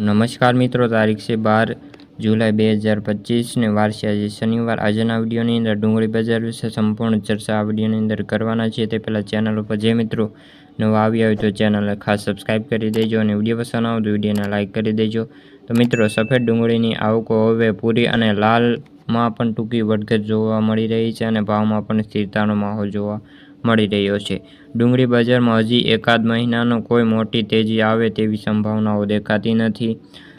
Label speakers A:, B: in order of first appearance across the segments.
A: નમસ્કાર મિત્રો, તારીખ છે બાર જુલાઈ બે હજાર પચીસને વાર આજે શનિવાર. આજના વિડીયોની અંદર ડુંગળી બજાર વિશે સંપૂર્ણ ચર્ચા આ વિડીયોની અંદર કરવાના છે તે પહેલાં ચેનલ ઉપર જે મિત્રો નવા આવ્યા હોય તો ચેનલ ખાસ સબસ્ક્રાઈબ કરી દેજો અને વીડિયો પસંદ આવે તો વિડીયોને લાઇક કરી દેજો. તો મિત્રો, સફેદ ડુંગળીની આવકો હવે પૂરી અને લાલમાં પણ ટૂંકી વધઘટ જોવા મળી રહી છે અને ભાવમાં પણ સ્થિરતાનો માહોલ જોવા મળી રહ્યો છે. ડુંગળી બજારમાં હજી એકાદ મહિનાનો કોઈ મોટી તેજી આવે તેવી સંભાવનાઓ દેખાતી નથી.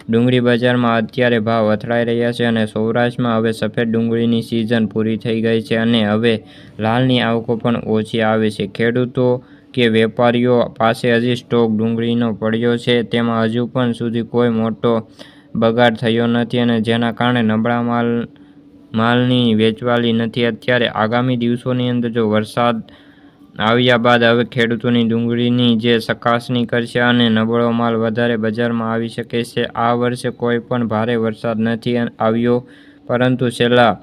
A: ડુંગળી બજારમાં અત્યારે ભાવ અથડાઈ રહ્યા છે અને સૌરાષ્ટ્રમાં હવે સફેદ ડુંગળીની સિઝન પૂરી થઈ ગઈ છે અને હવે લાલની આવકો પણ ઓછી આવે છે. ખેડૂતો કે વેપારીઓ પાસે હજી સ્ટોક ડુંગળીનો પડ્યો છે, તેમાં હજુ પણ સુધી કોઈ મોટો બગાડ થયો નથી અને જેના કારણે નબળા માલ, માલની વેચવાલી નથી. અત્યારે આગામી દિવસોની અંદર જો વરસાદ આવ્યા બાદ હવે ખેડૂતોની ડુંગળીની જે ચકાસણી કરશે અને નબળો માલ વધારે બજારમાં આવી શકે છે, આ વર્ષે કોઈ પણ ભારે વરસાદ નથી આવ્યો. પરંતુ છેલ્લા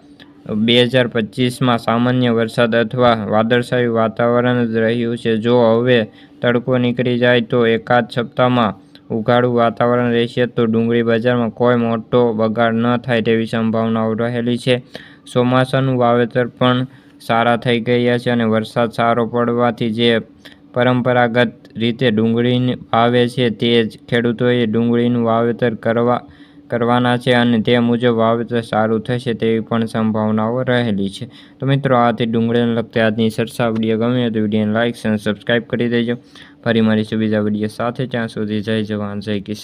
A: બે હજાર પચીસમાં સામાન્ય વરસાદ અથવા વાદળછાયું વાતાવરણ જ રહ્યું છે. જો હવે તડકો નીકળી જાય તો એકાદ સપ્તાહમાં ઉઘાડું વાતાવરણ રહેશે તો ડુંગળી બજારમાં કોઈ મોટો બગાડ ન થાય તેવી સંભાવનાઓ રહેલી છે. ચોમાસાનું વાવેતર પણ સારા થઈ ગયા છે અને વરસાદ સારો પડવાથી જે પરંપરાગત રીતે ડુંગળી આવે છે તે જ ખેડૂતોએ ડુંગળીનું વાવેતર કરવા, કરવાના છે અને તે મુજબ વાવેતર સારું થશે તેવી પણ સંભાવનાઓ રહેલી છે. તો મિત્રો, આથી ડુંગળીને લગતી આજની સરસા વીડિયો ગમે તો વિડીયોને લાઇક અને સબસ્ક્રાઈબ કરી દેજો. ફરી મળીશું બીજા વીડિયો સાથે. ત્યાં સુધી જય જવાન, જય કિસાન.